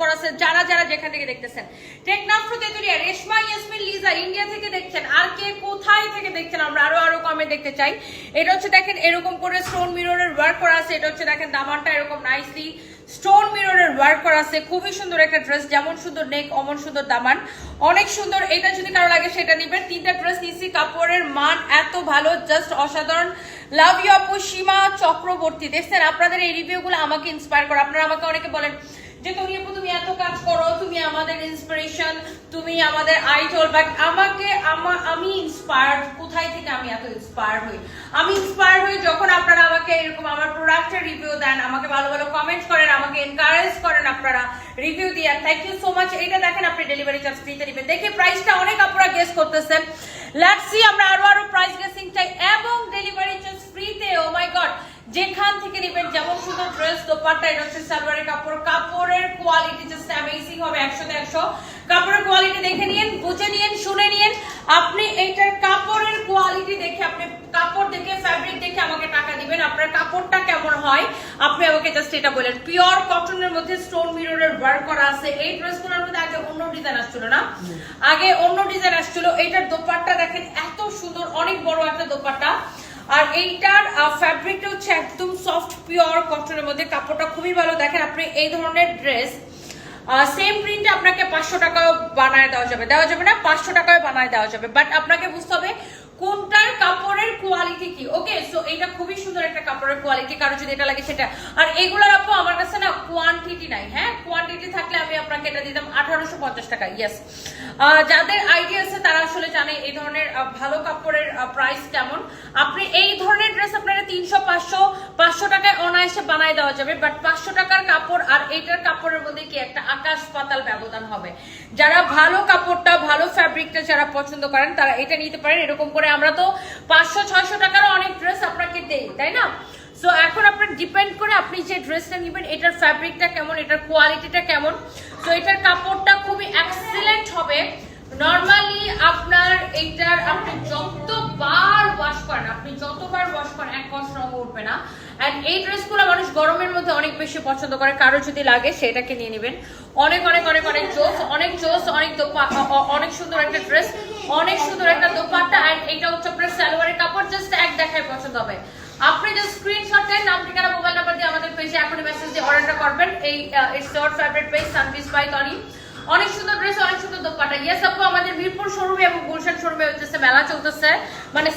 করা যারা যারা যেখান থেকে দেখতেছেন। তেতুলিয়া, রেশমা ইয়াসমিন লিজা, ইন্ডিয়া থেকে দেখছেন। আর কে কোথায় থেকে দেখছেন, আমরা আরও আরও কমে দেখতে চাই। এটা হচ্ছে দেখেন, এরকম করে স্টোন মিররের ওয়ার্ক করা আছে। এটা হচ্ছে দেখেন, দামানটা এরকম নাইসলি স্টোন মিররের ওয়ার্ক করা আছে। খুবই সুন্দর একটা ড্রেস যেমন সুন্দর নেক অমন সুন্দর দামান। অনেক সুন্দর, এটা যদি কারও লাগে সেটা নিবেন। তিনটা ড্রেস নিচ্ছি কাপড়ের মান এত ভালো জাস্ট অসাধারণ। লাভ ইউ আপু, সীমা চক্রবর্তী। দেখছেন, আপনাদের এই রিভিউগুলো আমাকে ইন্সপায়ার করে। আপনারা আমাকে অনেকে বলেন যে তুমি তুমি এত কাজ করো, তুমি আমাদের ইন্সপিরেশন তুমি আমাদের আইডল বাট আমাকে, আমা- আমি ইন্সপায়ার্ড কোথায় থেকে আমি এত ইন্সপায়ার হই? আমি ইন্সপায়ার হই যখন আপনারা আমাকে এরকম আমার প্রোডাক্টের রিভিউ দেন, আমাকে ভালো ভালো কমেন্ট করেন, আমাকে এনকারেজ করেন আপনারা রিভিউ দিয়ে থ্যাংক ইউ সো মাচ এটা দেখেন আপনি ডেলিভারি চার্জ ফ্রিতে নেবেন দেখে প্রাইসটা অনেক আপনারা গেস করতেছেন। লেটস সি আমরা আরও আরও প্রাইস গেসিং চাই এবং ডেলিভারি চার্জ ফ্রিতে ও মাই গড যেখান থেকে নেবেন যেমন সুন্দর ড্রেস দোপাট্টা, এটা হচ্ছে সালোয়ারের কাপড়। কাপড়ের কোয়ালিটি জাস্ট অ্যামেজিং হবে একশোতে একশো কাপড়ের কোয়ালিটি দেখে নিয়েন বুঝে নিয়েন শুনে নিয়েন আপনি এইটার কাপড়ের কোয়ালিটি দেখে, আপনি কাপড় দেখে ফ্যাব্রিক দেখে আমাকে টাকা দিবেন। আপনার কাপড়টা কেমন হয়, আপনি আমাকে জাস্ট এটা বলেন। পিওর কটনের মধ্যে স্টোন মিররের ওয়ার্ক করা আছে। এই ড্রেসগুলোর মধ্যে আগে অন্য ডিজাইন আসছিল না? আগে অন্য ডিজাইন আসছিল। এইটার দোপাট্টা দেখেন, এত সুন্দর, অনেক বড় একটা দোপাট্টা। আর এইটার ফ্যাব্রিকটা হচ্ছে একদম সফট পিওর কটনের মধ্যে। কাপড়টা খুবই ভালো। দেখেন আপনি এই ধরনের ড্রেস সেম প্রিন্ট আপনাকে পাঁচশো টাকায় বানায় দেওয়া যাবে। দেওয়া যাবে না, পাঁচশো টাকায় বানায় দেওয়া যাবে। বাট আপনাকে বুঝতে হবে কোনটার কাপড়ের কোয়ালিটি কি? ওকে সো এটা খুবই সুন্দর একটা কাপড়ের কোয়ালিটি কারও যদি এটা লাগে সেটা। আর এগুলোর আপু, আমার কাছে না কোয়ান্টিটি নাই হ্যাঁ? কোয়ান্টিটি থাকলে আমি আপনাকে এটা দিতাম আঠারোশো পঞ্চাশ টাকা ইয়েস যাদের আইডিয়া আছে তারা আসলে জানে এই ধরনের ভালো কাপড়ের প্রাইস কেমন। আপনি এই ধরনের ড্রেস আপনারা তিনশো, পাঁচশো পাঁচশো টাকায় অনায়াসে বানায় দেওয়া যাবে বাট পাঁচশো টাকার কাপড় আর এইটার কাপড়ের মধ্যে কি একটা আকাশ পাতাল ব্যবধান হবে? যারা ভালো কাপড়টা, ভালো ফ্যাব্রিকটা যারা পছন্দ করেন, তারা এটা নিতে পারেন। এরকম করে আমরা তো পাঁচশো, ছয়শো টাকারও অনেক ড্রেস আপনাকে দেই, তাই না? সো এখন আপনার ডিপেন্ড করে আপনি যে ড্রেসটা নেবেন, এটার ফ্যাব্রিকটা কেমন, এটার কোয়ালিটিটা কেমন? তো এটার কাপড়টা খুবই এক্সিলেন্ট হবে। নর্মালি না। এন্ড এই ড্রেসগুলো মানুষ গরমের মধ্যে অনেক বেশি পছন্দ করে। কারও যদি লাগে, সেটাকে নিয়ে নেবেন। অনেক অনেক অনেক অনেক জোস অনেক জোস, অনেক অনেক সুন্দর একটা ড্রেস অনেক সুন্দর একটা দোপাট্টা এন্ড এইটা হচ্ছে আপনার সালোয়ারের কাপড় জাস্ট এক দেখায় পছন্দ হবে। আপনি যে স্ক্রিনশট নেন নাম, ঠিকানা মোবাইল নাম্বার দিয়ে আমাদের পেজে এখনই মেসেজ দিয়ে অর্ডারটা করবেন। এই ইটস ইওর ফেভারিট পেজ সানপিস বাই টনি অনেক সুন্দর অনেক হচ্ছে চলতেছে। মানে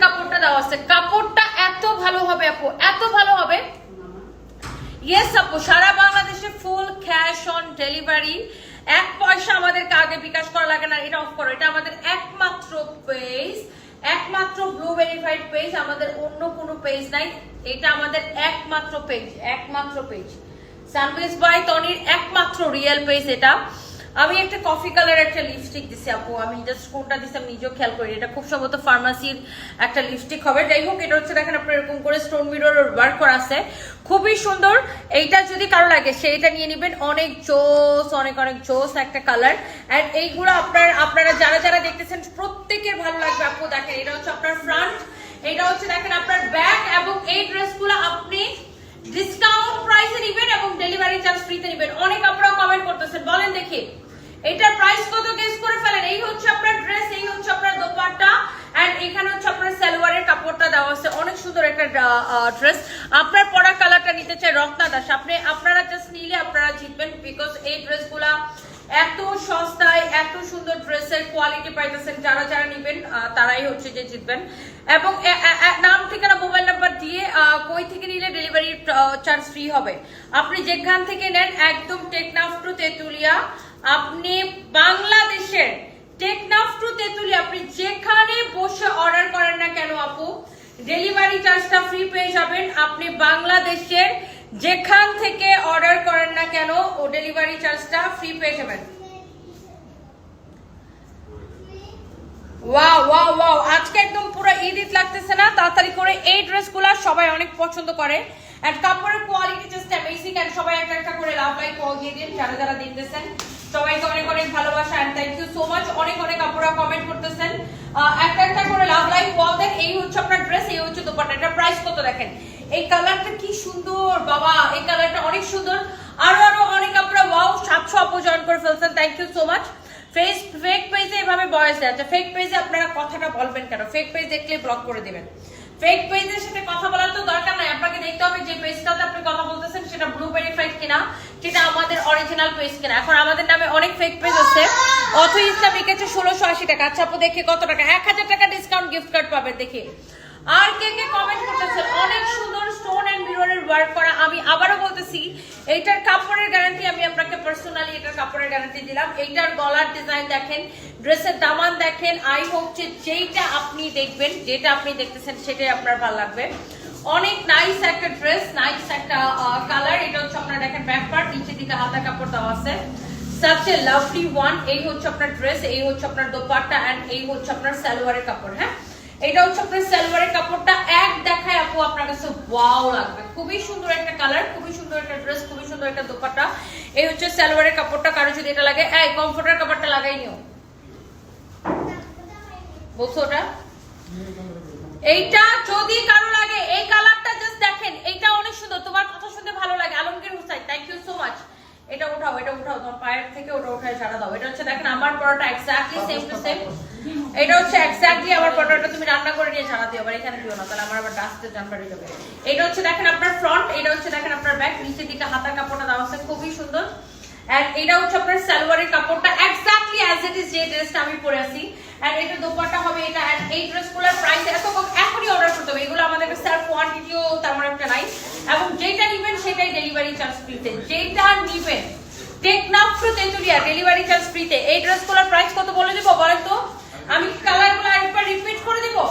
কাপড়টা দেওয়া আছে। কাপড়টা এত ভালো হবে, আপু, এত ভালো হবে। ইয়েস আপু, সারা বাংলাদেশে ফুল ক্যাশ অন ডেলিভারি এক পয়সা আমাদেরকে আগে বিকাশ করা লাগে না, এটা অফ করো। এটা আমাদের একমাত্র ব্লু ভেরিফাইড পেজ আমাদের অন্য কোনো পেজ নাই। এটা আমাদের একমাত্র পেজ একমাত্র পেজ সার্ভিস বাই টনির একমাত্র রিয়েল পেজ এটা। আমি একটা কফি কালার একটা লিপস্টিক দিছি আপু। আমি জাস্ট কোনটা দিছি আমি নিজেও খেয়াল করি এটা খুব সম্ভবত ফার্মাসির একটা লিপস্টিক হবে। যাই হোক, এটা হচ্ছে দেখেন আপনার এরকম করে স্টোন মিরর ওয়ার্ক করা আছে। খুবই সুন্দর। এইটা যদি কারও লাগে, সেইটা নিয়ে নেবেন। অনেক জোস, অনেক অনেক জোস একটা কালার এন্ড এইগুলো আপনার, আপনারা যারা যারা দেখতেছেন, প্রত্যেকের ভালো লাগবে আপু। দেখেন, এটা হচ্ছে আপনার ফ্রন্ট এটা হচ্ছে দেখেন আপনার ব্যাক এবং এই ড্রেসগুলো আপনি ডিসকাউন্ট প্রাইসে নেবেন এবং ডেলিভারি চার্জ ফ্রিতে নেবেন। অনেক আপনারা কমেন্ট করতেছেন। বলেন দেখি। এটার প্রাইস কত গেস করে ফেলেন? এই হচ্ছে আপনার ড্রেস এই হচ্ছে আপনার দোপাট্টা এন্ড এখানে হচ্ছে আপনার সালোয়ারের কাপড়টা দেওয়া আছে। অনেক সুন্দর একটা ড্রেস আপনার পরা কালারটা নিতে চাই রত্না দাস। আপনি, আপনারা জাস্ট নিলে আপনারা জিতবেন বিকজ এই ড্রেসগুলা এত সস্তায়, এত সুন্দর ড্রেসের কোয়ালিটি পাইতেছেন। যারা যারা নিবেন তারাই হচ্ছে যে জিতবেন। এবং নাম, ঠিকানা মোবাইল নাম্বার দিয়ে কই থেকে নিলে ডেলিভারি চার্জ ফ্রি হবে। আপনি যেখান থেকে নেন, একদম টেকনাফ টু তেতুলিয়া আপনি বাংলাদেশের টেকনাফ টু তেতুলিয়া আপনি যেখানে বসে অর্ডার করেন না কেন আপু ডেলিভারি চার্জটা ফ্রি পেয়ে যাবেন। আপনি বাংলাদেশের যেখান থেকে অর্ডার করেন না কেন, ও ডেলিভারি চার্জটা ফ্রি পেয়ে যাবেন। ওয়াও ওয়াও ওয়াও, আজকে একদম পুরো ঈদ তাড়াতাড়ি করে এই ড্রেসগুলো সবাই অনেক পছন্দ করে। কাপড়ের কোয়ালিটি জাস্ট অ্যামেজিং সবাই একটা একটা করে লাভ লাইক কল দিয়ে দিন, যারা যারা সবাইকে অনেক অনেক ভালোবাসা থ্যাংক ইউ সো মাচ অনেক অনেক আপুরা কমেন্ট করতেছেন। একটা একটা করে লাভ লাইক কল দেন। এই হচ্ছে আপনার ড্রেস এই হচ্ছে দোপাট্টা এটা প্রাইস কত দেখেন? এই কালারটা কি সুন্দর, বাবা! এই কালারটা অনেক সুন্দর। আরও আরও অনেক আপুরা ওয়াও সাতশো আপু জয়েন করে ফেলছেন। Thank you so much Facebook পেজে এভাবে বয়স দেয়। আচ্ছা ফেক পেজে আপনারা কথাটা বলবেন কেন? ফেক পেজ দেখলে ব্লক করে দিবেন। ফেক পেজের সাথে কথা বলার তো দরকার নাই। আপনাকে দেখতে হবে যে পেজটাতে আপনি কথা বলতেছেন, সেটা ব্লু ভেরিফাইড কিনা, সেটা আমাদের অরিজিনাল পেজ কিনা। এখন আমাদের নামে অনেক ফেক পেজ আছে। অথ ইসলাম লিখেছে ষোলোশো আশি টাকা। আচ্ছা আপু দেখে কত টাকা? এক হাজার টাকা ডিসকাউন্ট গিফট কার্ড পাবেন, দেখে। আর কে কে কমেন্ট করতেছেন অনেক সুন্দর স্টোন এন্ড মিররের ওয়ার্ক করা। আমি আবারও বলতেছি, এইটার কাপড়ের গ্যারান্টি আমি আপনাকে পার্সোনালি এটার কাপড়ের গ্যারান্টি দিলাম। এইটার গলার ডিজাইন দেখেন ড্রেসের দামান দেখেন। আই হোপ যেইটা আপনি দেখবেন, যেটা আপনি দেখতেছেন, সেটাই আপনার ভালো লাগবে। অনেক নাইস একটা ড্রেস নাইস একটা কালার এটা হচ্ছে আপনার দেখেন ব্যাক পার্ট নিচে দিকে হাতা কাপড় দেওয়া আছে। সাচ এ লাভলি ওয়ান এই হচ্ছে আপনার ড্রেস এই হচ্ছে আপনার দোপাট্টা এন্ড এই হচ্ছে আপনার সালোয়ারের কাপড় হ্যাঁ? এটা হচ্ছে আপনার সালোয়ারের কাপড়টা, এক দেখায় আপু আপনার কাছে ওয়াও লাগবে। খুবই সুন্দর একটা কালার খুবই সুন্দর একটা ড্রেস খুবই সুন্দর একটা দোপাট্টা। এই হচ্ছে সালোয়ারের কাপড়টা, কারও যদি এটা লাগে, এই কমফোর্টার কাপড়টা লাগাই নিও। বলছো এইটা যদি কারও লাগে, এই কালারটা জাস্ট দেখেন, এইটা অনেক সুন্দর। তোমার কথা শুনতে ভালো লাগে, Alamgir Hussain thank you so much এটা উঠাও এটা উঠাও, তোমার পায়ের থেকে ওটা উঠায় সারা দাও। এটা হচ্ছে দেখেন, আমার পরোটা এক্স্যাক্টলি সেম টু সেম এটা হচ্ছে এক্স্যাক্টলি আমার পরোটাটা তুমি রান্না করে নিয়ে সারা দিও, আবার এখানে দিও না, তাহলে আমার আবার ডাস্টে জানবার হয়ে যাবে। এটা হচ্ছে দেখেন আপনার ফ্রন্ট এটা হচ্ছে দেখেন আপনার ব্যাক নিচের দিকে হাতার কাপড়টা দেওয়া আছে, খুবই সুন্দর। এন্ড এটা হচ্ছে আপনার সালোয়ারের কাপড়টা এক্স্যাক্টলি অ্যাজ ইট ইজ যে ড্রেসটা আমি পরে আছি। এন্ড এটা দোপাট্টা হবে এটা এন্ড এই ড্রেসগুলোর প্রাইস এত কম, এখনই অর্ডার করতে হবে। এগুলো আমাদের সেলফ কোয়ান্টিটিও তেমন একটা নাই। এবং যেটা নিবেন সেটাই ডেলিভারি চার্জ ফ্রিতে যেটা নিবেন, Teknaf to Tetulia delivery charge ফ্রিতে এই ড্রেসগুলোর প্রাইস কত বলে দেবেন আমি কালারগুলো আরেকবার রিপিট করে দেবো?